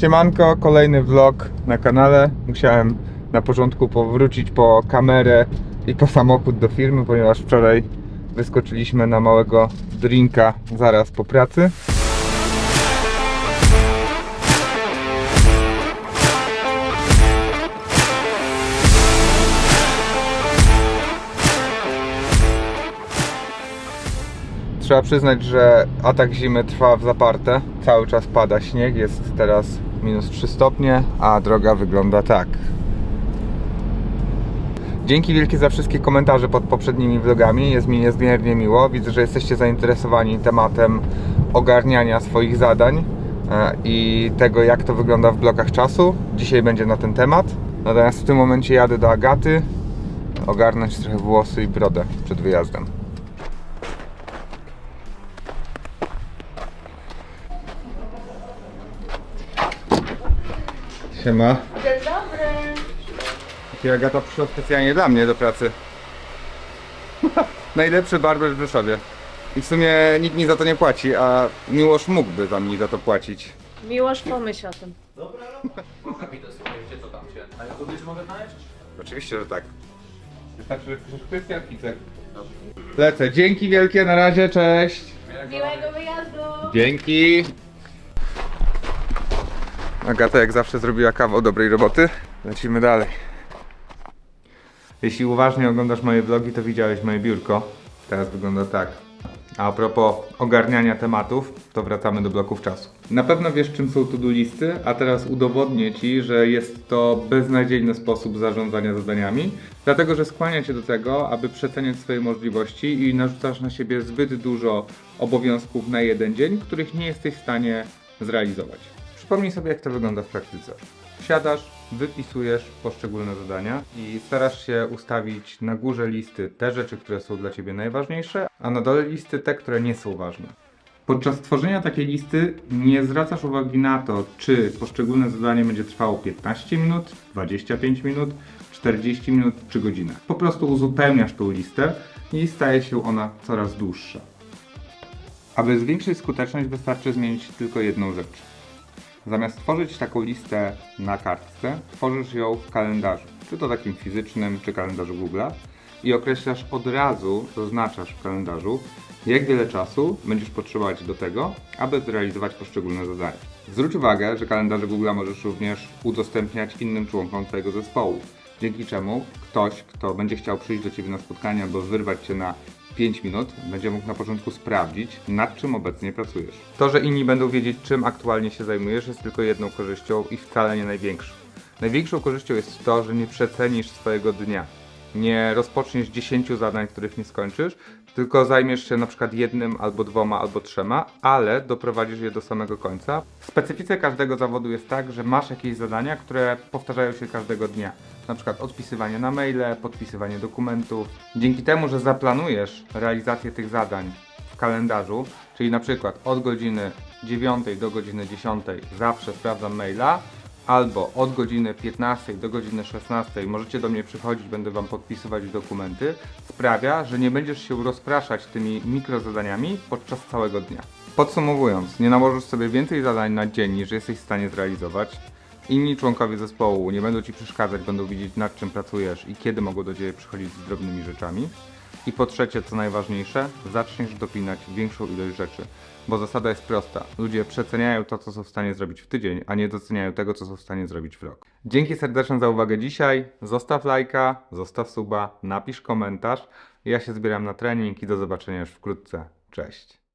Siemanko, kolejny vlog na kanale. Musiałem na początku powrócić po kamerę i po samochód do firmy, ponieważ wczoraj wyskoczyliśmy na małego drinka zaraz po pracy. Trzeba przyznać, że atak zimy trwa w zaparte. Cały czas pada śnieg, jest teraz minus 3 stopnie, a droga wygląda tak. Dzięki wielkie za wszystkie komentarze pod poprzednimi vlogami. Jest mi niezmiernie miło. Widzę, że jesteście zainteresowani tematem ogarniania swoich zadań e, i tego, jak to wygląda w blokach czasu. Dzisiaj będzie na ten temat. Natomiast w tym momencie jadę do Agaty ogarnąć trochę włosy i brodę przed wyjazdem. Siema. Dzień dobry. I Agata przyszła specjalnie dla mnie do pracy. Najlepszy barber w Rzeszowie. I w sumie nikt mi za to nie płaci, a Miłosz mógłby za mnie za to płacić. Miłosz, pomyśl o tym. Oczywiście, że tak. Wystarczy, że Krystian Picek. Lecę. Dzięki wielkie, na razie, cześć. Miłego wyjazdu. Dzięki. Agata jak zawsze zrobiła kawał dobrej roboty. Lecimy dalej. Jeśli uważnie oglądasz moje vlogi, to widziałeś moje biurko. Teraz wygląda tak. A propos ogarniania tematów, to wracamy do bloków czasu. Na pewno wiesz, czym są to-do listy, a teraz udowodnię Ci, że jest to beznadziejny sposób zarządzania zadaniami, dlatego że skłania Cię do tego, aby przeceniać swoje możliwości i narzucasz na siebie zbyt dużo obowiązków na jeden dzień, których nie jesteś w stanie zrealizować. Przypomnij sobie, jak to wygląda w praktyce. Siadasz, wypisujesz poszczególne zadania i starasz się ustawić na górze listy te rzeczy, które są dla Ciebie najważniejsze, a na dole listy te, które nie są ważne. Podczas tworzenia takiej listy nie zwracasz uwagi na to, czy poszczególne zadanie będzie trwało 15 minut, 25 minut, 40 minut czy godzinę. Po prostu uzupełniasz tą listę i staje się ona coraz dłuższa. Aby zwiększyć skuteczność, wystarczy zmienić tylko jedną rzecz. Zamiast tworzyć taką listę na kartce, tworzysz ją w kalendarzu, czy to takim fizycznym, czy kalendarzu Google'a. I określasz od razu, zaznaczasz w kalendarzu, jak wiele czasu będziesz potrzebować do tego, aby zrealizować poszczególne zadania. Zwróć uwagę, że kalendarze Google'a możesz również udostępniać innym członkom Twojego zespołu, dzięki czemu ktoś, kto będzie chciał przyjść do Ciebie na spotkanie albo wyrwać Cię na 5 minut, będzie mógł na początku sprawdzić, nad czym obecnie pracujesz. To, że inni będą wiedzieć, czym aktualnie się zajmujesz, jest tylko jedną korzyścią i wcale nie największą. Największą korzyścią jest to, że nie przecenisz swojego dnia. Nie rozpoczniesz 10 zadań, których nie skończysz, tylko zajmiesz się na przykład jednym, albo dwoma, albo trzema, ale doprowadzisz je do samego końca. W specyfice każdego zawodu jest tak, że masz jakieś zadania, które powtarzają się każdego dnia. Na przykład odpisywanie na maile, podpisywanie dokumentów. Dzięki temu, że zaplanujesz realizację tych zadań w kalendarzu, czyli na przykład od godziny 9 do godziny 10 zawsze sprawdzam maila, albo od godziny 15 do godziny 16 możecie do mnie przychodzić, będę Wam podpisywać dokumenty, sprawia, że nie będziesz się rozpraszać tymi mikrozadaniami podczas całego dnia. Podsumowując, nie nałożysz sobie więcej zadań na dzień niż jesteś w stanie zrealizować. Inni członkowie zespołu nie będą Ci przeszkadzać, będą widzieć nad czym pracujesz i kiedy mogą do Ciebie przychodzić z drobnymi rzeczami. I po trzecie, co najważniejsze, zaczniesz dopinać większą ilość rzeczy. Bo zasada jest prosta. Ludzie przeceniają to, co są w stanie zrobić w tydzień, a nie doceniają tego, co są w stanie zrobić w rok. Dzięki serdecznie za uwagę dzisiaj. Zostaw lajka, zostaw suba, napisz komentarz. Ja się zbieram na trening i do zobaczenia już wkrótce. Cześć.